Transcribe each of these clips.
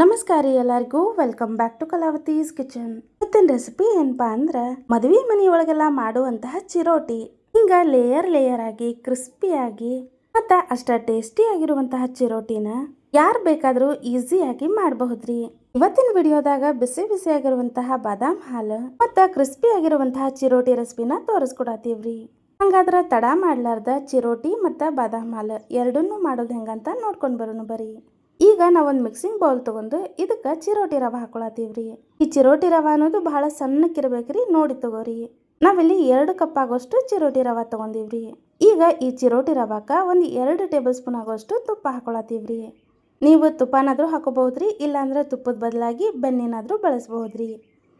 ನಮಸ್ಕಾರ ಎಲ್ಲರಿಗೂ. Welcome back to Kalavati's kitchen ಇವತ್ತಿನ ರೆಸಿಪಿ ಏನಪ್ಪಾ ಅಂದ್ರೆ ಮದುವೆ ಮನೆಯೊಳಗೆಲ್ಲ ಮಾಡುವಂತಹ ಚಿರೋಟಿ. ಹಿಂಗ ಲೇಯರ್ ಲೇಯರ್ ಆಗಿ ಕ್ರಿಸ್ಪಿಯಾಗಿ ಮತ್ತ ಅಷ್ಟ ಟೇಸ್ಟಿ ಆಗಿರುವಂತಹ ಚಿರೋಟಿನ ಯಾರು ಬೇಕಾದರೂ ಈಸಿಯಾಗಿ ಮಾಡಬಹುದ್ರಿ. ಇವತ್ತಿನ ವಿಡಿಯೋದಾಗ ಬಿಸಿ ಬಿಸಿ ಆಗಿರುವಂತಹ ಬಾದಾಮ್ ಹಾಲು ಮತ್ತ ಕ್ರಿಸ್ಪಿ ಆಗಿರುವಂತಹ ಚಿರೋಟಿ ರೆಸಿಪಿನ ತೋರಿಸ್ಕೊಡತ್ತೀವ್ರಿ. ಹಂಗಾದ್ರ ತಡ ಮಾಡ್ಲಾರ್ದ ಚಿರೋಟಿ ಮತ್ತ ಬಾದಾಮ್ ಹಾಲು ಎರಡನ್ನೂ ಮಾಡೋದು ಹೆಂಗಂತ ನೋಡ್ಕೊಂಡು ಬರೋಣ ಬರ್ರಿ. ಈಗ ನಾವೊಂದು ಮಿಕ್ಸಿಂಗ್ ಬೌಲ್ ತಗೊಂಡು ಇದಕ್ಕೆ ಚಿರೋಟಿ ರವೆ ಹಾಕೊಳತ್ತೀವ್ರಿ. ಈ ಚಿರೋಟಿ ರವೆ ಅನ್ನೋದು ಬಹಳ ಸಣ್ಣಕ್ಕಿರ್ಬೇಕ್ರಿ, ನೋಡಿ ತಗೋರಿ. ನಾವಿಲ್ಲಿ ಎರಡು ಕಪ್ ಆಗೋಷ್ಟು ಚಿರೋಟಿ ರವೆ ತಗೊಂಡಿವ್ರಿ. ಈಗ ಈ ಚಿರೋಟಿ ರವಾಕ ಒಂದು ಎರಡು ಟೇಬಲ್ ಸ್ಪೂನ್ ಆಗೋಷ್ಟು ತುಪ್ಪ ಹಾಕೊಳತ್ತೀವ್ರಿ. ನೀವು ತುಪ್ಪನಾದ್ರೂ ಹಾಕೋಬಹುದ್ರಿ, ಇಲ್ಲಾಂದ್ರೆ ತುಪ್ಪದ ಬದಲಾಗಿ ಬೆನ್ನಿನಾದ್ರೂ ಬಳಸಬಹುದ್ರಿ.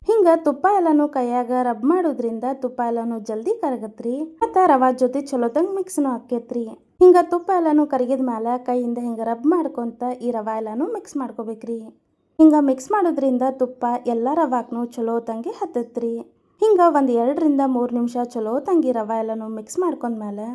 ಹಿಂಗ ತುಪ್ಪ ಎಲ್ಲಾನು ಕೈಯಾಗ ರಬ್ ಮಾಡೋದ್ರಿಂದ ತುಪ್ಪ ಎಲ್ಲನೂ ಜಲ್ದಿ ಕರಗತ್ರಿ. ಮತ್ತು ರವಾ ಜೊತೆ ಚಲೋತಂಗ್ ಮಿಕ್ಸ್ನು ಆಕೇತ್ರಿ ಹಿಂಗ ತುಪ್ಪ ಎಲ್ಲಾನು ಕರಗಿದ ಮೇಲೆ ಕೈಯಿಂದ ಹಿಂಗೆ ರಬ್ ಮಾಡ್ಕೊತ ಈ ರವೆ ಎಲ್ಲಾನು ಮಿಕ್ಸ್ ಮಾಡ್ಕೋಬೇಕ್ರಿ. ಹಿಂಗೆ ಮಿಕ್ಸ್ ಮಾಡೋದ್ರಿಂದ ತುಪ್ಪ ಎಲ್ಲ ರವಾಕ್ನು ಚಲೋ ತಂಗಿ ಹತ್ತತ್ರಿ. ಹಿಂಗೆ ಒಂದು ಎರಡರಿಂದ ಮೂರು ನಿಮಿಷ ಚಲೋ ತಂಗಿ ರವೆ ಎಲ್ಲಾನು ಮಿಕ್ಸ್ ಮಾಡ್ಕೊಂಡ್ಮೇಲೆ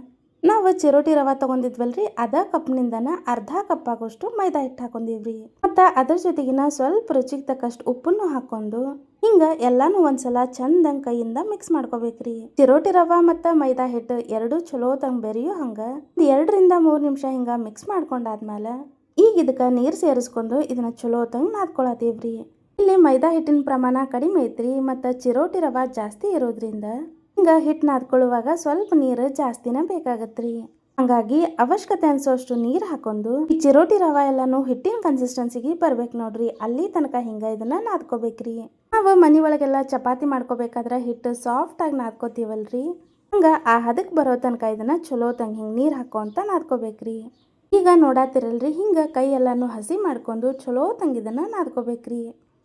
ನಾವು ಚಿರೋಟಿ ರವಾ ತೊಗೊಂಡಿದ್ವಲ್ರಿ, ಅದ ಕಪ್ನಿಂದನ ಅರ್ಧ ಕಪ್ ಆಗೋಷ್ಟು ಮೈದಾ ಹಿಟ್ಟು ಹಾಕೊಂಡಿವ್ರಿ. ಮತ್ತು ಅದ್ರ ಜೊತೆಗಿನ ಸ್ವಲ್ಪ ರುಚಿಗೆ ತಕ್ಕಷ್ಟು ಉಪ್ಪನ್ನು ಹಾಕೊಂಡು ಹಿಂಗ ಎಲ್ಲಾನು ಒಂದ್ಸಲ ಚಂದಂಗ್ ಕೈಯಿಂದ ಮಿಕ್ಸ್ ಮಾಡ್ಕೋಬೇಕ್ರಿ. ಚಿರೋಟಿ ರವಾ ಮತ್ತ ಮೈದಾ ಹಿಟ್ಟು ಎರಡು ಚಲೋ ತಂಗ್ ಬೆರೆಯೋ ಹಂಗ. ಎರಡರಿಂದ ಮೂರ್ ನಿಮಿಷ ಹಿಂಗ ಮಿಕ್ಸ್ ಮಾಡ್ಕೊಂಡಾದ್ಮೇಲೆ ಈಗ ಇದಕ್ಕ ನೀರ್ ಸೇರಿಸ್ಕೊಂಡು ಇದನ್ನ ಚಲೋ ತಂಗ್ ನಾದ್ಕೊಳತೀವ್ರಿ. ಇಲ್ಲಿ ಮೈದಾ ಹಿಟ್ಟಿನ ಪ್ರಮಾಣ ಕಡಿಮೆ ಐತ್ರಿ ಮತ್ತ ಚಿರೋಟಿ ರವಾ ಜಾಸ್ತಿ ಇರೋದ್ರಿಂದ ಹಿಂಗ ಹಿಟ್ಟು ನಾದ್ಕೊಳ್ಳುವಾಗ ಸ್ವಲ್ಪ ನೀರು ಜಾಸ್ತಿನ ಬೇಕಾಗತ್ರಿ. ಹಂಗಾಗಿ ಅವಶ್ಯಕತೆ ಅನ್ಸೋಷ್ಟು ನೀರು ಹಾಕೊಂಡು ಈ ಚಿರೋಟಿ ರವಾ ಎಲ್ಲಾನು ಹಿಟ್ಟಿನ ಕನ್ಸಿಸ್ಟೆನ್ಸಿಗೆ ಬರ್ಬೇಕು ನೋಡ್ರಿ. ಅಲ್ಲಿ ತನಕ ಹಿಂಗ ಇದನ್ನ ನಾದ್ಕೋಬೇಕ್ರಿ. ನಾವು ಮನೆ ಒಳಗೆಲ್ಲ ಚಪಾತಿ ಮಾಡ್ಕೋಬೇಕಾದ್ರೆ ಹಿಟ್ಟು ಸಾಫ್ಟ್ ಆಗಿ ನಾದ್ಕೋತೀವಲ್ರಿ? ಹಂಗ ಆ ಹದಕ್ಕೆ ಬರೋ ತನಕ ಇದನ್ನ ಚಲೋ ತಂಗ ಹಿಂಗೆ ನೀರು ಹಾಕೋಂತ ನಾದ್ಕೋಬೇಕ್ರಿ. ಈಗ ನೋಡಾತಿರಲ್ರಿ, ಹಿಂಗ ಕೈ ಎಲ್ಲಾನು ಹಸಿ ಮಾಡ್ಕೊಂಡು ಚಲೋ ತಂಗ ಇದನ್ನ ನಾದ್ಕೋಬೇಕ್ರಿ.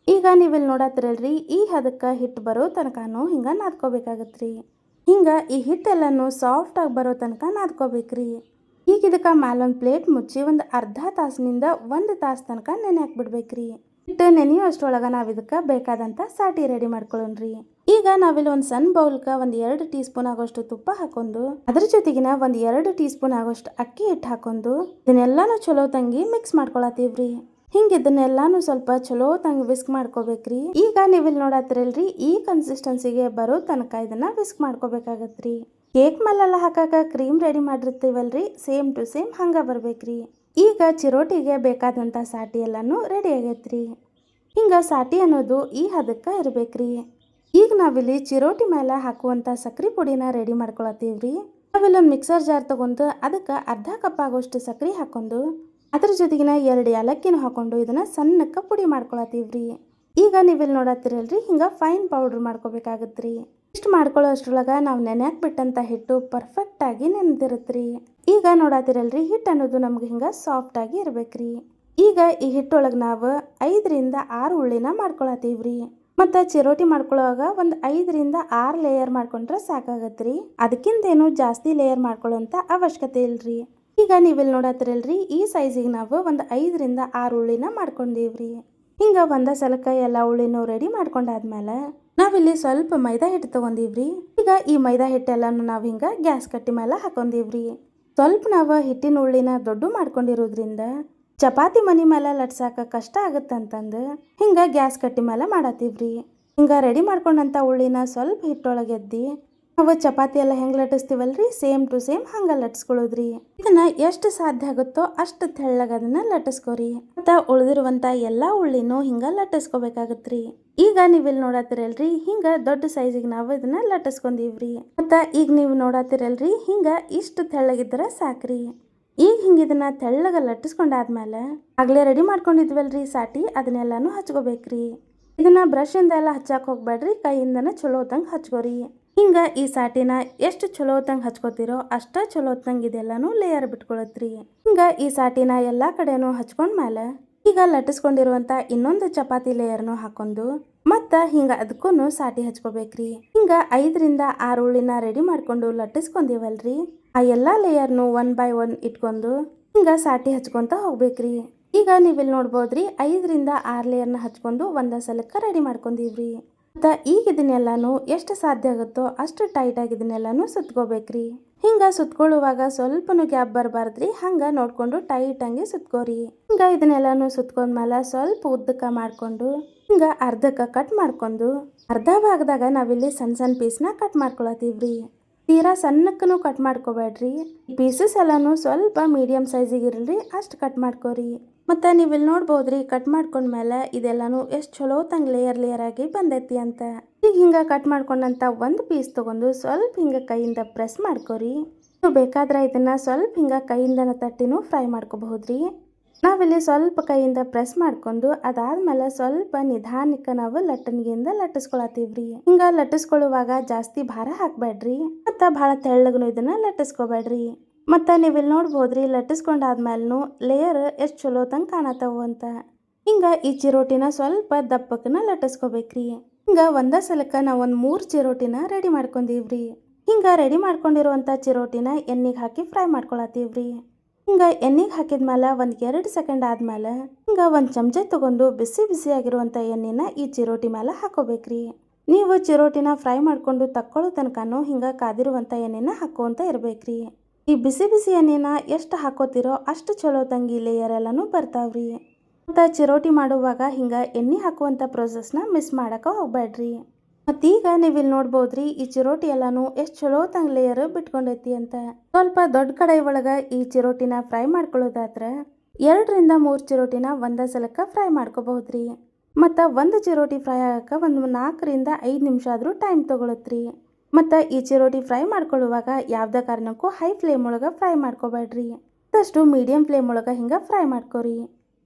ಈಗ ನೀವಿಲ್ಲಿ ನೋಡಾತಿರಲ್ರಿ, ಈ ಹದಕ್ಕೆ ಹಿಟ್ಟು ಬರೋ ತನಕನೂ ಹಿಂಗೆ ನಾದ್ಕೋಬೇಕಾಗತ್ರಿ. ಹಿಂಗೆ ಈ ಹಿಟ್ಟೆಲ್ಲನೂ ಸಾಫ್ಟ್ ಆಗಿ ಬರೋ ತನಕ ನಾದ್ಕೋಬೇಕ್ರಿ. ಈಗ ಇದಕ್ಕೆ ಮ್ಯಾಲೊಂದು ಪ್ಲೇಟ್ ಮುಚ್ಚಿ ಒಂದು ಅರ್ಧ ತಾಸಿನಿಂದ ಒಂದು ತಾಸು ತನಕ ನೆನೆ ಹಾಕ್ಬಿಡ್ಬೇಕ್ರಿ. ಹಿಟ್ಟು ನೆನೆಯೋ ಅಷ್ಟರೊಳಗೆ ನಾವು ಇದಕ್ಕೆ ಬೇಕಾದಂಥ ಸಾಟಿ ರೆಡಿ ಮಾಡ್ಕೊಳ್ಳೋಣ್ರಿ. ಈಗ ನಾವಿಲ್ಲಿ ಒಂದು ಸಣ್ಣ ಬೌಲ್ಗೆ ಒಂದು ಎರಡು ಟೀ ಸ್ಪೂನ್ ಆಗೋಷ್ಟು ತುಪ್ಪ ಹಾಕೊಂಡು ಅದ್ರ ಜೊತೆಗಿನ ಒಂದು ಎರಡು ಟೀ ಸ್ಪೂನ್ ಆಗೋಷ್ಟು ಅಕ್ಕಿ ಹಿಟ್ಟು ಹಾಕೊಂಡು ಇದನ್ನೆಲ್ಲಾನು ಚಲೋ ತಂಗಿ ಮಿಕ್ಸ್ ಮಾಡ್ಕೊಳತ್ತೀವ್ರಿ. ಹಿಂಗೆ ಇದನ್ನೆಲ್ಲಾನು ಸ್ವಲ್ಪ ಚಲೋ ತಂಗ ವಿಸ್ಕ್ ಮಾಡ್ಕೋಬೇಕ್ರಿ. ಈಗ ನೀವಿಲ್ಲಿ ನೋಡತ್ತಿರಲ್ರಿ ಈ ಕನ್ಸಿಸ್ಟೆನ್ಸಿಗೆ ಬರೋ ತನಕ ಇದನ್ನ ವಿಸ್ಕ್ ಮಾಡ್ಕೋಬೇಕಾಗತ್ರಿ. ಕೇಕ್ ಮೇಲೆಲ್ಲ ಹಾಕಾಕ ಕ್ರೀಮ್ ರೆಡಿ ಮಾಡಿರ್ತೀವಲ್ರಿ ಸೇಮ್ ಟು ಸೇಮ್ ಹಂಗ ಬರ್ಬೇಕ್ರಿ. ಈಗ ಚಿರೋಟಿಗೆ ಬೇಕಾದಂಥ ಸಾಟಿ ಎಲ್ಲನೂ ರೆಡಿ ಆಗೈತ್ರಿ. ಹಿಂಗೆ ಸಾಟಿ ಅನ್ನೋದು ಈ ಹದಕ್ಕೆ ಇರ್ಬೇಕ್ರಿ. ಈಗ ನಾವಿಲ್ಲಿ ಚಿರೋಟಿ ಮೇಲೆ ಹಾಕುವಂಥ ಸಕ್ರೆ ಪುಡಿನ ರೆಡಿ ಮಾಡ್ಕೊಳತ್ತೀವ್ರಿ. ರೀ ಒಂದು ಮಿಕ್ಸರ್ ಜಾರ್ ತೊಗೊಂಡು ಅದಕ್ಕೆ ಅರ್ಧ ಕಪ್ ಆಗೋಷ್ಟು ಸಕ್ರೆ ಹಾಕೊಂಡು ಅದ್ರ ಜೊತೆಗಿನ ಎರಡು ಏಲಕ್ಕಿನ ಹಾಕೊಂಡು ಇದನ್ನು ಸಣ್ಣಕ್ಕೆ ಪುಡಿ ಮಾಡ್ಕೊಳತ್ತೀವ್ರಿ. ಈಗ ನೀವಿಲ್ಲಿ ನೋಡತ್ತಿರಲ್ರಿ, ಹಿಂಗೆ ಫೈನ್ ಪೌಡ್ರ್ ಮಾಡ್ಕೋಬೇಕಾಗತ್ರಿ. ಇಷ್ಟು ಮಾಡ್ಕೊಳ್ಳೋ ಅಷ್ಟರೊಳಗೆ ನಾವು ನೆನೆಯಾಕ್ ಬಿಟ್ಟಂತ ಹಿಟ್ಟು ಪರ್ಫೆಕ್ಟಾಗಿ ರೀ ಈಗ ನೋಡಾತಿರಲ್ರಿ ಹಿಟ್ಟು ಅನ್ನೋದು ನಮ್ಗೆ ಹಿಂಗೆ ಸಾಫ್ಟ್ ಆಗಿ ಇರ್ಬೇಕ್ರಿ. ಈಗ ಈ ಹಿಟ್ಟೊಳಗೆ ನಾವು ಐದರಿಂದ ಆರು ಉಳ್ಳಿನ ಮಾಡ್ಕೊಳತ್ತೀವ್ರಿ ಮತ್ತು ಚಿರೋಟಿ ಮಾಡ್ಕೊಳ್ಳೋವಾಗ ಒಂದು ಐದರಿಂದ ಆರು ಲೇಯರ್ ಮಾಡ್ಕೊಂಡ್ರೆ ಸಾಕಾಗತ್ತೆ ಅದಕ್ಕಿಂತ ಏನು ಜಾಸ್ತಿ ಲೇಯರ್ ಮಾಡ್ಕೊಳ್ಳೋಂಥ ಅವಶ್ಯಕತೆ ಇಲ್ಲರಿ ಈಗ ನೀವಿಲ್ಲಿ ನೋಡತ್ತಿರಲ್ರಿ ಈ ಸೈಜಿಗೆ ನಾವು ಒಂದು ಐದರಿಂದ ಆರು ಉಳ್ಳಿನ ಮಾಡ್ಕೊಂಡೀವ್ರಿ. ಹಿಂಗ ಒಂದ ಸಲಕ ಎಲ್ಲ ಉಳ್ಳಿನೂ ರೆಡಿ ಮಾಡ್ಕೊಂಡಾದ್ಮೇಲೆ ನಾವಿಲ್ಲಿ ಸ್ವಲ್ಪ ಮೈದಾ ಹಿಟ್ಟು ತೊಗೊಂಡಿವ್ರಿ. ಈಗ ಈ ಮೈದಾ ಹಿಟ್ಟೆಲ್ಲಾನು ನಾವು ಹಿಂಗೆ ಗ್ಯಾಸ್ ಕಟ್ಟಿ ಮೇಲೆ ಹಾಕೊಂಡಿವ್ರಿ. ಸ್ವಲ್ಪ ನಾವು ಹಿಟ್ಟಿನ ಉಳ್ಳಿನ ದೊಡ್ಡ ಮಾಡ್ಕೊಂಡಿರೋದ್ರಿಂದ ಚಪಾತಿ ಮನಿ ಮೇಲೆ ಲಟ್ಸಾಕ ಕಷ್ಟ ಆಗುತ್ತಂತಂದು ಹಿಂಗೆ ಗ್ಯಾಸ್ ಕಟ್ಟಿ ಮೇಲೆ ಮಾಡತ್ತೀವ್ರಿ ಹಿಂಗೆ ರೆಡಿ ಮಾಡ್ಕೊಂಡಂಥ ಉಳ್ಳಿನ ಸ್ವಲ್ಪ ಹಿಟ್ಟೊಳಗೆ ಎದ್ದಿ ನಾವು ಚಪಾತಿ ಎಲ್ಲ ಹೆಂಗೆ ಲಟ್ಟಿಸ್ತೀವಲ್ರಿ? ಸೇಮ್ ಟು ಸೇಮ್ ಹಂಗೆ ಲಟ್ಸ್ಕೊಳ್ಳೋದ್ರಿ. ಇದನ್ನ ಎಷ್ಟು ಸಾಧ್ಯ ಆಗುತ್ತೋ ಅಷ್ಟು ತೆಳ್ಳಗ ಅದನ್ನ ಲಟ್ಟಿಸ್ಕೋರಿ. ಮತ್ತು ಉಳ್ದಿರುವಂಥ ಎಲ್ಲ ಉಳ್ಳಿನೂ ಹಿಂಗೆ ಲಟ್ಟಿಸ್ಕೋಬೇಕಾಗತ್ರಿ. ಈಗ ನೀವಿಲ್ಲಿ ನೋಡತ್ತಿರಲ್ರಿ ಹಿಂಗೆ ದೊಡ್ಡ ಸೈಜಿಗೆ ನಾವು ಇದನ್ನ ಲಟ್ಟಿಸ್ಕೊಂಡೀವ್ರಿ. ಮತ್ತು ಈಗ ನೀವು ನೋಡತ್ತಿರಲ್ರಿ ಹಿಂಗೆ ಇಷ್ಟು ತೆಳ್ಳಗಿದ್ರೆ ಸಾಕ್ರಿ. ಈಗ ಹಿಂಗೆ ಇದನ್ನ ತೆಳ್ಳಗೆ ಲಟ್ಟಿಸ್ಕೊಂಡಾದ್ಮೇಲೆ ಆಗಲೇ ರೆಡಿ ಮಾಡ್ಕೊಂಡಿದ್ವಲ್ರಿ ಸಾಟಿ, ಅದನ್ನೆಲ್ಲಾನು ಹಚ್ಕೋಬೇಕ್ರಿ. ಇದನ್ನ ಬ್ರಷಿಂದ ಎಲ್ಲ ಹಚ್ಚಾಕ್ ಹೋಗ್ಬೇಡ್ರಿ ಕೈಯಿಂದನ ಚಲೋ ಹೊತ್ತಂಗ್ ಹಚ್ಕೋರಿ. ಹಿಂಗ ಈ ಸಾಟಿನ ಎಷ್ಟು ಚಲೋ ಹೊತ್ತಂಗೆ ಹಚ್ಕೋತಿರೋ ಅಷ್ಟ ಚಲೋ ಇದೆಲ್ಲನೂ ಲೇಯರ್ ಬಿಟ್ಕೊಳತ್ರಿ. ಹಿಂಗೆ ಈ ಸಾಟಿನ ಎಲ್ಲ ಕಡೆನೂ ಹಚ್ಕೊಂಡ್ಮೇಲೆ ಈಗ ಲಟ್ಟಿಸ್ಕೊಂಡಿರುವಂತ ಇನ್ನೊಂದು ಚಪಾತಿ ಲೇಯರ್ನು ಹಾಕೊಂಡು ಮತ್ತು ಹಿಂಗೆ ಅದಕ್ಕೂ ಸಾಟಿ ಹಚ್ಕೋಬೇಕ್ರಿ. ಹಿಂಗೆ ಐದರಿಂದ ಆರು ಉಳ್ಳಿನ ರೆಡಿ ಮಾಡ್ಕೊಂಡು ಲಟ್ಟಿಸ್ಕೊಂಡಿವಲ್ರಿ. ಆ ಎಲ್ಲಾ ಲೇಯರ್ನು ಒನ್ ಬೈ ಒನ್ ಇಟ್ಕೊಂಡು ಹಿಂಗೆ ಸಾಟಿ ಹಚ್ಕೊಂತ ಹೋಗ್ಬೇಕ್ರಿ. ಈಗ ನೀವಿಲ್ಲಿ ನೋಡ್ಬೋದ್ರಿ ಐದರಿಂದ ಆರು ಲೇಯರ್ನ ಹಚ್ಕೊಂಡು ಒಂದ ಸಲಕ್ಕೆ ರೆಡಿ ಮಾಡ್ಕೊಂಡಿವ್ರಿ. ಈಗ ಇದನ್ನೆಲ್ಲಾನು ಎಷ್ಟು ಸಾಧ್ಯ ಆಗುತ್ತೋ ಅಷ್ಟು ಟೈಟಾಗಿ ಇದನ್ನೆಲ್ಲಾನು ಸುತ್ಕೋಬೇಕ್ರಿ. ಹಿಂಗ ಸುತ್ಕೊಳ್ಳುವಾಗ ಸ್ವಲ್ಪನು ಗ್ಯಾಪ್ ಬರಬಾರ್ದ್ರಿ, ಹಂಗ ನೋಡ್ಕೊಂಡು ಟೈಟ್ ಆಗಿ ಸುತ್ಕೋರಿ. ಹಿಂಗ ಇದನ್ನೆಲ್ಲಾನು ಸುತ್ಕೊಂಡ್ಮೇಲೆ ಸ್ವಲ್ಪ ಉದ್ದಕ್ಕ ಮಾಡ್ಕೊಂಡು, ಹಿಂಗ ಅರ್ಧಕ್ಕ ಕಟ್ ಮಾಡ್ಕೊಂಡು, ಅರ್ಧ ಭಾಗದಾಗ ನಾವಿಲ್ಲಿ ಸಣ್ಣ ಸಣ್ಣ ಪೀಸ್ನ ಕಟ್ ಮಾಡ್ಕೊಳತೀವ್ರಿ. ತೀರಾ ಸಣ್ಣಕ್ಕನು ಕಟ್ ಮಾಡ್ಕೋಬೇಡ್ರಿ. ಪೀಸಸ್ ಎಲ್ಲಾನು ಸ್ವಲ್ಪ ಮೀಡಿಯಂ ಸೈಜಿಗೆ ಇರಲ್ರಿ, ಅಷ್ಟು ಕಟ್ ಮಾಡ್ಕೋರಿ. ಮತ್ತೆ ನೀವಿಲ್ಲಿ ನೋಡ್ಬೋದು ರೀ ಕಟ್ ಮಾಡ್ಕೊಂಡ್ಮೇಲೆ ಇದೆಲ್ಲನೂ ಎಷ್ಟು ಚಲೋ ತಂಗ್ ಲೇಯರ್ ಲೇಯರ್ ಆಗಿ ಬಂದೈತಿ ಅಂತ. ಈಗ ಹಿಂಗೆ ಕಟ್ ಮಾಡ್ಕೊಂಡಂತ ಒಂದು ಪೀಸ್ ತೊಗೊಂಡು ಸ್ವಲ್ಪ ಹಿಂಗೆ ಕೈಯಿಂದ ಪ್ರೆಸ್ ಮಾಡ್ಕೋರಿ. ನೀವು ಬೇಕಾದ್ರೆ ಇದನ್ನು ಸ್ವಲ್ಪ ಹಿಂಗೆ ಕೈಯಿಂದನ ತಟ್ಟಿನೂ ಫ್ರೈ ಮಾಡ್ಕೋಬಹುದು ರೀ ನಾವಿಲ್ಲಿ ಸ್ವಲ್ಪ ಕೈಯಿಂದ ಪ್ರೆಸ್ ಮಾಡ್ಕೊಂಡು ಅದಾದ್ಮೇಲೆ ಸ್ವಲ್ಪ ನಿಧಾನಕ್ಕೆ ನಾವು ಲಟ್ಟಣಿಗೆಯಿಂದ ರೀ ಹಿಂಗ ಲಟ್ಟಿಸ್ಕೊಳ್ಳುವಾಗ ಜಾಸ್ತಿ ಭಾರ ಹಾಕಬೇಡ್ರಿ. ಮತ್ತು ಭಾಳ ತೆಳ್ಳಗೂ ಇದನ್ನ ಲಟ್ಟಿಸ್ಕೋಬೇಡ್ರಿ. ಮತ್ತ ನೀವು ಇಲ್ಲಿ ನೋಡ್ಬೋದ್ರಿ ಲಟ್ಟಿಸ್ಕೊಂಡಾದ್ಮೇಲೂ ಲೇಯರ್ ಎಷ್ಟು ಚಲೋ ತಂಗೆ ಕಾಣತ್ತವು ಅಂತ. ಹಿಂಗೆ ಈ ಚಿರೋಟಿನ ಸ್ವಲ್ಪ ದಪ್ಪಕ್ಕನ ಲಟ್ಟಿಸ್ಕೋಬೇಕ್ರಿ. ಹಿಂಗೆ ಒಂದೇ ಸಲಕ್ಕ ನಾವು ಒಂದು ಮೂರು ಚಿರೋಟಿನ ರೆಡಿ ಮಾಡ್ಕೊಂಡೀವ್ರಿ. ಹಿಂಗೆ ರೆಡಿ ಮಾಡ್ಕೊಂಡಿರುವಂಥ ಚಿರೋಟಿನ ಎಣ್ಣೆಗೆ ಹಾಕಿ ಫ್ರೈ ಮಾಡ್ಕೊಳತೀವ್ರಿ ಹಿಂಗೆ ಎಣ್ಣೆಗೆ ಹಾಕಿದ ಮೇಲೆ ಒಂದು ಎರಡು ಸೆಕೆಂಡ್ ಆದಮೇಲೆ ಹಿಂಗೆ ಒಂದು ಚಮಚ ತಗೊಂಡು ಬಿಸಿ ಬಿಸಿ ಆಗಿರುವಂತ ಎಣ್ಣೆನ ಈ ಚಿರೋಟಿ ಮೇಲೆ ಹಾಕೋಬೇಕ್ರಿ. ನೀವು ಚಿರೋಟಿನ ಫ್ರೈ ಮಾಡಿಕೊಂಡು ತಕ್ಕೊಳ್ಳೋ ತನಕನೂ ಹಿಂಗೆ ಕಾದಿರುವಂಥ ಎಣ್ಣೆನ ಹಾಕುವಂತ ಇರ್ಬೇಕ್ರಿ. ಈ ಬಿಸಿ ಬಿಸಿ ಎಣ್ಣೆನ ಎಷ್ಟು ಹಾಕೋತಿರೋ ಅಷ್ಟು ಚಲೋ ತಂಗಿ ಲೇಯರ್ ಎಲ್ಲಾನು ಬರ್ತಾವ್ರಿ. ಮತ್ತು ಚಿರೋಟಿ ಮಾಡುವಾಗ ಹಿಂಗೆ ಎಣ್ಣೆ ಹಾಕುವಂಥ ಪ್ರೊಸೆಸ್ನ ಮಿಸ್ ಮಾಡೋಕೆ ಹೋಗ್ಬೇಡ್ರಿ ಮತ್ತೀಗ ನೀವು ಇಲ್ಲಿ ನೋಡ್ಬೋದ್ರಿ ಈ ಚಿರೋಟಿ ಎಲ್ಲಾನು ಎಷ್ಟು ಚಲೋ ತಂಗ ಲೇಯರ್ ಬಿಟ್ಕೊಂಡೈತಿ ಅಂತ. ಸ್ವಲ್ಪ ದೊಡ್ಡ ಕಡಾಯಿ ಒಳಗೆ ಈ ಚಿರೋಟಿನ ಫ್ರೈ ಮಾಡ್ಕೊಳ್ಳೋದಾದ್ರೆ ಎರಡರಿಂದ ಮೂರು ಚಿರೋಟಿನ ಒಂದೇ ಸಲಕ್ಕೆ ಫ್ರೈ ಮಾಡ್ಕೋಬಹುದ್ರಿ. ಮತ್ತು ಒಂದು ಚಿರೋಟಿ ಫ್ರೈ ಆಗಕ್ಕೆ ಒಂದು ನಾಲ್ಕರಿಂದ ಐದು ನಿಮಿಷ ಆದರೂ ಟೈಮ್ ತೊಗೊಳತ್ರಿ. ಮತ್ತು ಈ ಚಿರೋಟಿ ಫ್ರೈ ಮಾಡ್ಕೊಳ್ಳುವಾಗ ಯಾವುದೇ ಕಾರಣಕ್ಕೂ ಹೈ ಫ್ಲೇಮ್ ಒಳಗೆ ಫ್ರೈ ಮಾಡ್ಕೋಬೇಡ್ರಿ ಆದಷ್ಟು ಮೀಡಿಯಂ ಫ್ಲೇಮ್ ಒಳಗೆ ಹಿಂಗೆ ಫ್ರೈ ಮಾಡ್ಕೋರಿ.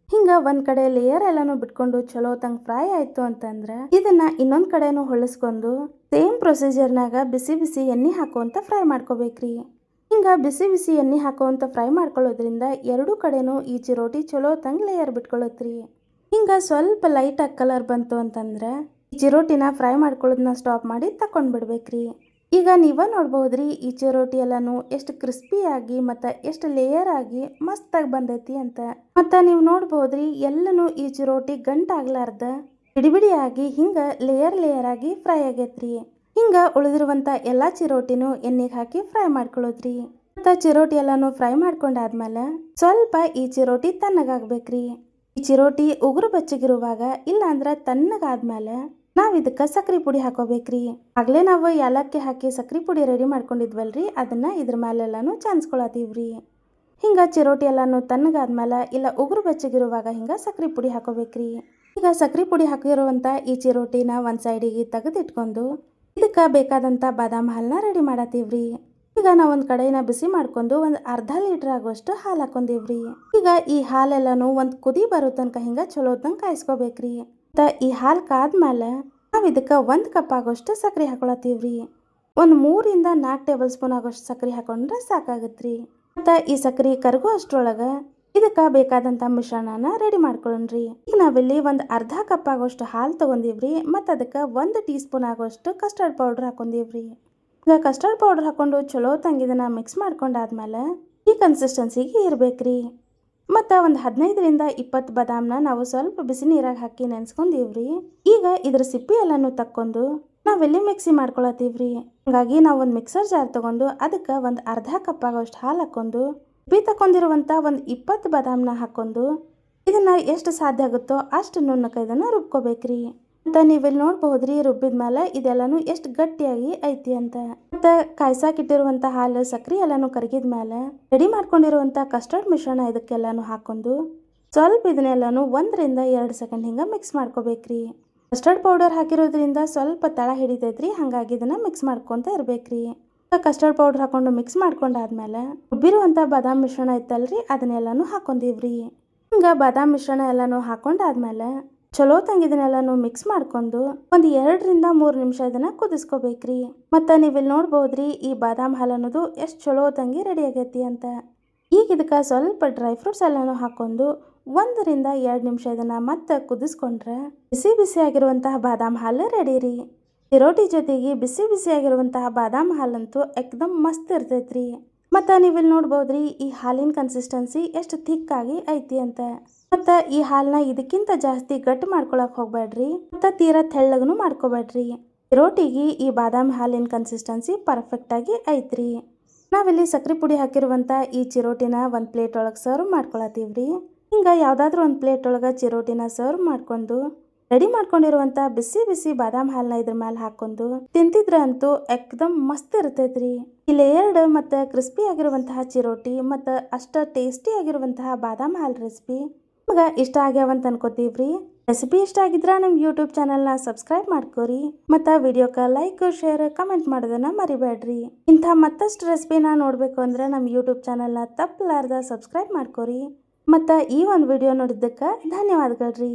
ಹಿಂಗೆ ಒಂದು ಕಡೆ ಲೇಯರ್ ಎಲ್ಲನೂ ಬಿಟ್ಕೊಂಡು ಚಲೋ ತಂಗ್ ಫ್ರೈ ಆಯಿತು ಅಂತಂದ್ರೆ ಇದನ್ನು ಇನ್ನೊಂದು ಕಡೆನೂ ಹೊಳಿಸ್ಕೊಂಡು ಸೇಮ್ ಪ್ರೊಸೀಜರ್ನಾಗ ಬಿಸಿ ಬಿಸಿ ಎಣ್ಣೆ ಹಾಕುವಂತ ಫ್ರೈ ಮಾಡ್ಕೋಬೇಕ್ರಿ. ಹಿಂಗೆ ಬಿಸಿ ಬಿಸಿ ಎಣ್ಣೆ ಹಾಕುವಂತ ಫ್ರೈ ಮಾಡ್ಕೊಳ್ಳೋದ್ರಿಂದ ಎರಡೂ ಕಡೆನೂ ಈ ಚಿರೋಟಿ ಚಲೋ ತಂಗ್ ಲೇಯರ್ ಬಿಟ್ಕೊಳತ್ರಿ. ಹಿಂಗೆ ಸ್ವಲ್ಪ ಲೈಟಾಗಿ ಕಲರ್ ಬಂತು ಅಂತಂದ್ರೆ ಚಿರೋಟಿನ ಫ್ರೈ ಮಾಡ್ಕೊಳ್ಳೋದನ್ನ ಸ್ಟಾಪ್ ಮಾಡಿ ತಕೊಂಡ್ ಬಿಡ್ಬೇಕ್ರಿ ಈಗ ನೀವ ನೋಡ್ಬೋದ್ರಿ, ಈ ಚಿರೋಟಿ ಎಲ್ಲಾನು ಎಷ್ಟು ಕ್ರಿಸ್ಪಿಯಾಗಿ ಮತ್ತು ಎಷ್ಟು ಲೇಯರ್ ಆಗಿ ಮಸ್ತಾಗಿ ಬಂದೈತಿ ಅಂತ. ಮತ್ತು ನೀವು ನೋಡ್ಬೋದ್ರಿ, ಎಲ್ಲನೂ ಈ ಚಿರೋಟಿ ಗಂಟಾಗ್ಲಾರ್ದ. ಬಿಡಿ ಆಗಿ ಹಿಂಗ ಲೇಯರ್ ಲೇಯರ್ ಆಗಿ ಫ್ರೈ ಆಗೈತ್ರಿ. ಹಿಂಗ ಉಳಿದಿರುವಂತ ಎಲ್ಲಾ ಚಿರೋಟಿನೂ ಎಣ್ಣೆಗೆ ಹಾಕಿ ಫ್ರೈ ಮಾಡ್ಕೊಳ್ಳೋದ್ರಿ. ಮತ್ತು ಚಿರೋಟಿ ಎಲ್ಲಾನು ಫ್ರೈ ಮಾಡ್ಕೊಂಡಾದ್ಮೇಲೆ ಸ್ವಲ್ಪ ಈ ಚಿರೋಟಿ ತಣ್ಣಗಾಗ್ಬೇಕ್ರಿ. ಈ ಚಿರೋಟಿ ಉಗುರು ಬೆಚ್ಚಗಿರುವಾಗ ಇಲ್ಲಾಂದ್ರೆ ತಣ್ಣಗಾದ್ಮೇಲೆ ನಾವ್ ಇದಕ್ಕೆ ಸಕ್ರಿ ಪುಡಿ ಹಾಕೋಬೇಕ್ರಿ. ಆಗಲೇ ನಾವು ಏಲಕ್ಕಿ ಹಾಕಿ ಸಕ್ರಿ ಪುಡಿ ರೆಡಿ ಮಾಡ್ಕೊಂಡಿದ್ವಲ್ರಿ, ಅದನ್ನ ಇದ್ರ ಮೇಲೆಲ್ಲಾನು ಚಾನ್ಸ್ಕೊಳತೀವ್ರಿ. ಹಿಂಗೆ ಚಿರೋಟಿ ಎಲ್ಲಾನು ತಣ್ಣಗಾದ್ಮೇಲೆ ಇಲ್ಲ ಉಗುರು ಬೆಚ್ಚಗಿರುವಾಗ ಹಿಂಗೆ ಸಕ್ರಿ ಪುಡಿ ಹಾಕೋಬೇಕ್ರಿ. ಈಗ ಸಕ್ರಿ ಪುಡಿ ಹಾಕಿರುವಂಥ ಈ ಚಿರೋಟಿನ ಒಂದು ಸೈಡಿಗೆ ತೆಗೆದಿಟ್ಕೊಂಡು ಇದಕ್ಕೆ ಬೇಕಾದಂಥ ಬಾದಾಮ್ ಹಾಲನ್ನ ರೆಡಿ ಮಾಡತ್ತೀವ್ರಿ ಈಗ ನಾವು ಒಂದು ಕಡೆನ ಬಿಸಿ ಮಾಡ್ಕೊಂಡು ಒಂದು ಅರ್ಧ ಲೀಟರ್ ಆಗುವಷ್ಟು ಹಾಲು ಹಾಕೊಂಡಿವ್ರಿ. ಈಗ ಈ ಹಾಲೆಲ್ಲನೂ ಒಂದು ಕುದಿ ಬರೋ ತನಕ ಹಿಂಗೆ ಚಲೋ ತನಕ ಕಾಯಿಸ್ಕೋಬೇಕ್ರಿ. ಮತ್ತು ಈ ಹಾಲು ಕಾದ್ಮೇಲೆ ನಾವು ಇದಕ್ಕೆ ಒಂದು ಕಪ್ ಆಗೋಷ್ಟು ಸಕ್ಕರೆ ಹಾಕೊಳತ್ತೀವ್ರಿ. ಒಂದು ಮೂರಿಂದ ನಾಲ್ಕು ಟೇಬಲ್ ಸ್ಪೂನ್ ಆಗೋಷ್ಟು ಸಕ್ಕರೆ ಹಾಕೊಂಡ್ರೆ ಸಾಕಾಗುತ್ತೆ ಮತ್ತು ಈ ಸಕ್ಕರೆ ಕರಗೋ ಅಷ್ಟರೊಳಗೆ ಇದಕ್ಕೆ ಬೇಕಾದಂಥ ಮಿಶ್ರಣನ ರೆಡಿ ಮಾಡ್ಕೊಳ್ಳೋಣ್ರಿ ಈಗ ನಾವಿಲ್ಲಿ ಒಂದು ಅರ್ಧ ಕಪ್ ಆಗೋಷ್ಟು ಹಾಲು ತೊಗೊಂಡಿವ್ರಿ, ಮತ್ತು ಅದಕ್ಕೆ ಒಂದು ಟೀ ಸ್ಪೂನ್ ಆಗೋಷ್ಟು ಕಸ್ಟರ್ಡ್ ಪೌಡ್ರ್ ಹಾಕೊಂಡಿವ್ರಿ. ಈಗ ಕಸ್ಟರ್ಡ್ ಪೌಡ್ರ್ ಹಾಕೊಂಡು ಚಲೋ ತಂಗಿದನ್ನ ಮಿಕ್ಸ್ ಮಾಡ್ಕೊಂಡಾದ್ಮೇಲೆ ಈ ಕನ್ಸಿಸ್ಟೆನ್ಸಿಗೆ ಇರಬೇಕ್ರಿ. ಮತ್ತು ಒಂದು ಹದಿನೈದರಿಂದ ಇಪ್ಪತ್ತು ಬಾದಾಮ್ನ ನಾವು ಸ್ವಲ್ಪ ಬಿಸಿ ನೀರಾಗಿ ಹಾಕಿ ನೆನೆಸ್ಕೊಂಡಿವ್ರಿ. ಈಗ ಇದ್ರ ಸಿಪ್ಪಿ ಎಲ್ಲನೂ ತಕ್ಕೊಂಡು ನಾವೆಲ್ಲಿ ಮಿಕ್ಸಿ ಮಾಡ್ಕೊಳತ್ತೀವ್ರಿ? ಹಾಗಾಗಿ ನಾವು ಒಂದು ಮಿಕ್ಸರ್ ಜಾರ್ ತಗೊಂಡು ಅದಕ್ಕೆ ಒಂದು ಅರ್ಧ ಕಪ್ ಆಗೋಷ್ಟು ಹಾಲು ಹಾಕ್ಕೊಂಡು ಬಿ ತಕ್ಕೊಂಡಿರುವಂಥ ಒಂದು ಇಪ್ಪತ್ತು ಬಾದಾಮ್ನ ಹಾಕ್ಕೊಂಡು ಇದನ್ನು ಎಷ್ಟು ಸಾಧ್ಯ ಆಗುತ್ತೋ ಅಷ್ಟು ನುಣ್ಣಕ್ಕೆ ಇದನ್ನು ರುಬ್ಕೋಬೇಕ್ರಿ. ಮತ್ತು ನೀವಿಲ್ಲಿ ನೋಡ್ಬಹುದ್ರಿ ರುಬ್ಬಿದ ಮೇಲೆ ಇದೆಲ್ಲಾನು ಎಷ್ಟು ಗಟ್ಟಿಯಾಗಿ ಐತಿ ಅಂತ. ಮತ್ತು ಕಾಯ್ಸಾಕಿಟ್ಟಿರುವಂಥ ಹಾಲು, ಸಕ್ರಿ ಎಲ್ಲಾನು ಕರಗಿದ ಮೇಲೆ ರೆಡಿ ಮಾಡ್ಕೊಂಡಿರುವಂಥ ಕಸ್ಟರ್ಡ್ ಮಿಶ್ರಣ ಇದಕ್ಕೆಲ್ಲಾನು ಹಾಕೊಂಡು ಸ್ವಲ್ಪ ಇದನ್ನೆಲ್ಲಾನು ಒಂದರಿಂದ ಎರಡು ಸೆಕೆಂಡ್ ಹಿಂಗೆ ಮಿಕ್ಸ್ ಮಾಡ್ಕೋಬೇಕ್ರಿ. ಕಸ್ಟರ್ಡ್ ಪೌಡರ್ ಹಾಕಿರೋದ್ರಿಂದ ಸ್ವಲ್ಪ ತಳ ಹಿಡಿತೈತ್ರಿ, ಹಾಗಾಗಿ ಇದನ್ನ ಮಿಕ್ಸ್ ಮಾಡ್ಕೊತ ಇರ್ಬೇಕ್ರಿ. ಕಸ್ಟರ್ಡ್ ಪೌಡರ್ ಹಾಕೊಂಡು ಮಿಕ್ಸ್ ಮಾಡ್ಕೊಂಡಾದ್ಮೇಲೆ ರುಬ್ಬಿರುವಂಥ ಬಾದಾಮ್ ಮಿಶ್ರಣ ಇತ್ತಲ್ರಿ ಅದನ್ನೆಲ್ಲಾನು ಹಾಕೊಂಡಿವ್ರಿ. ಹಿಂಗೆ ಬಾದಾಮ್ ಮಿಶ್ರಣ ಎಲ್ಲಾನು ಹಾಕೊಂಡಾದ್ಮೇಲೆ ಚಲೋ ತಂಗಿದನ್ನೆಲ್ಲಾನು ಮಿಕ್ಸ್ ಮಾಡ್ಕೊಂಡು ಒಂದು ಎರಡರಿಂದ ಮೂರು ನಿಮಿಷ ಇದನ್ನ ಕುದಿಸ್ಕೋಬೇಕ್ರಿ. ಮತ್ತು ನೀವಿಲ್ಲಿ ನೋಡ್ಬೋದ್ರಿ, ಈ ಬಾದಾಮ್ ಹಾಲು ಅನ್ನೋದು ಎಷ್ಟು ಚಲೋ ತಂಗಿ ರೆಡಿ ಆಗೈತಿ ಅಂತ. ಈಗ ಇದಕ್ಕೆ ಸ್ವಲ್ಪ ಡ್ರೈ ಫ್ರೂಟ್ಸ್ ಎಲ್ಲನೂ ಹಾಕೊಂಡು ಒಂದರಿಂದ ಎರಡು ನಿಮಿಷ ಇದನ್ನು ಮತ್ತೆ ಕುದಿಸ್ಕೊಂಡ್ರೆ ಬಿಸಿ ಬಿಸಿ ಆಗಿರುವಂತಹ ಬಾದಾಮ್ ಹಾಲು ರೆಡಿ ರೀ. ಚಿರೋಟಿ ಜೊತೆಗೆ ಬಿಸಿ ಬಿಸಿ ಆಗಿರುವಂತಹ ಬಾದಾಮ್ ಹಾಲಂತೂ ಎಕ್ದಮ್ ಮಸ್ತ್ ಇರ್ತೈತ್ರಿ. ಮತ್ತು ನೀವಿಲ್ಲಿ ನೋಡ್ಬೋದ್ರಿ, ಈ ಹಾಲಿನ ಕನ್ಸಿಸ್ಟೆನ್ಸಿ ಎಷ್ಟು ಥಿಕ್ ಆಗಿ ಐತಿ ಅಂತ. ಮತ್ತು ಈ ಹಾಲನ್ನ ಇದಕ್ಕಿಂತ ಜಾಸ್ತಿ ಗಟ್ಟಿ ಮಾಡ್ಕೊಳಕ್ ಹೋಗ್ಬೇಡ್ರಿ ಮತ್ತು ತೀರಾ ತೆಳ್ಳಗನು ಮಾಡ್ಕೋಬೇಡ್ರಿ ರೋಟಿಗೆ ಈ ಬಾದಾಮಿ ಹಾಲಿನ ಕನ್ಸಿಸ್ಟೆನ್ಸಿ ಪರ್ಫೆಕ್ಟ್ ಆಗಿ ಐತ್ರಿ. ನಾವಿಲ್ಲಿ ಸಕ್ರೆ ಪುಡಿ ಹಾಕಿರುವಂಥ ಈ ಚಿರೋಟಿನ ಒಂದು ಪ್ಲೇಟ್ ಒಳಗೆ ಸರ್ವ್ ಮಾಡ್ಕೊಳತ್ತೀವ್ರಿ ಹಿಂಗೆ ಯಾವುದಾದ್ರೂ ಒಂದು ಪ್ಲೇಟ್ ಒಳಗೆ ಚಿರೋಟಿನ ಸರ್ವ್ ಮಾಡ್ಕೊಂಡು ರೆಡಿ ಮಾಡ್ಕೊಂಡಿರುವಂಥ ಬಿಸಿ ಬಿಸಿ ಬಾದಾಮ್ ಹಾಲನ್ನ ಇದ್ರ ಮೇಲೆ ಹಾಕೊಂಡು ತಿಂತಿದ್ರೆ ಅಂತೂ ಎಕ್ದಮ್ ಮಸ್ತ್ ಇರ್ತೈತ್ರಿ. ಈ ಲೇಯರ್ಡ್ ಮತ್ತು ಕ್ರಿಸ್ಪಿ ಆಗಿರುವಂತಹ ಚಿರೋಟಿ ಮತ್ತು ಅಷ್ಟ ಟೇಸ್ಟಿ ಆಗಿರುವಂತಹ ಬಾದಾಮ್ ಹಾಲ್ ರೆಸಿಪಿ ನಿಮ್ಗೆ ಇಷ್ಟ ಆಗ್ಯಾವಂತ ಅನ್ಕೋತೀವ್ರಿ? ರೆಸಿಪಿ ಇಷ್ಟ ಆಗಿದ್ರೆ ನಮ್ಮ ಯೂಟ್ಯೂಬ್ ಚಾನಲ್ನ ಸಬ್ಸ್ಕ್ರೈಬ್ ಮಾಡ್ಕೋರಿ. ಮತ್ತು ವಿಡಿಯೋಕ್ಕೆ ಲೈಕ್ ಶೇರ್ ಕಮೆಂಟ್ ಮಾಡೋದನ್ನ ಮರಿಬೇಡ್ರಿ ಇಂಥ ಮತ್ತಷ್ಟು ರೆಸಿಪಿನ ನೋಡಬೇಕು ಅಂದ್ರೆ ನಮ್ಮ ಯೂಟ್ಯೂಬ್ ಚಾನಲ್ನ ತಪ್ಪಲಾರ್ದ ಸಬ್ಸ್ಕ್ರೈಬ್ ಮಾಡ್ಕೋರಿ. ಮತ್ತು ಈ ಒಂದು ವಿಡಿಯೋ ನೋಡಿದ್ದಕ್ಕೆ ಧನ್ಯವಾದಗಳ್ರಿ.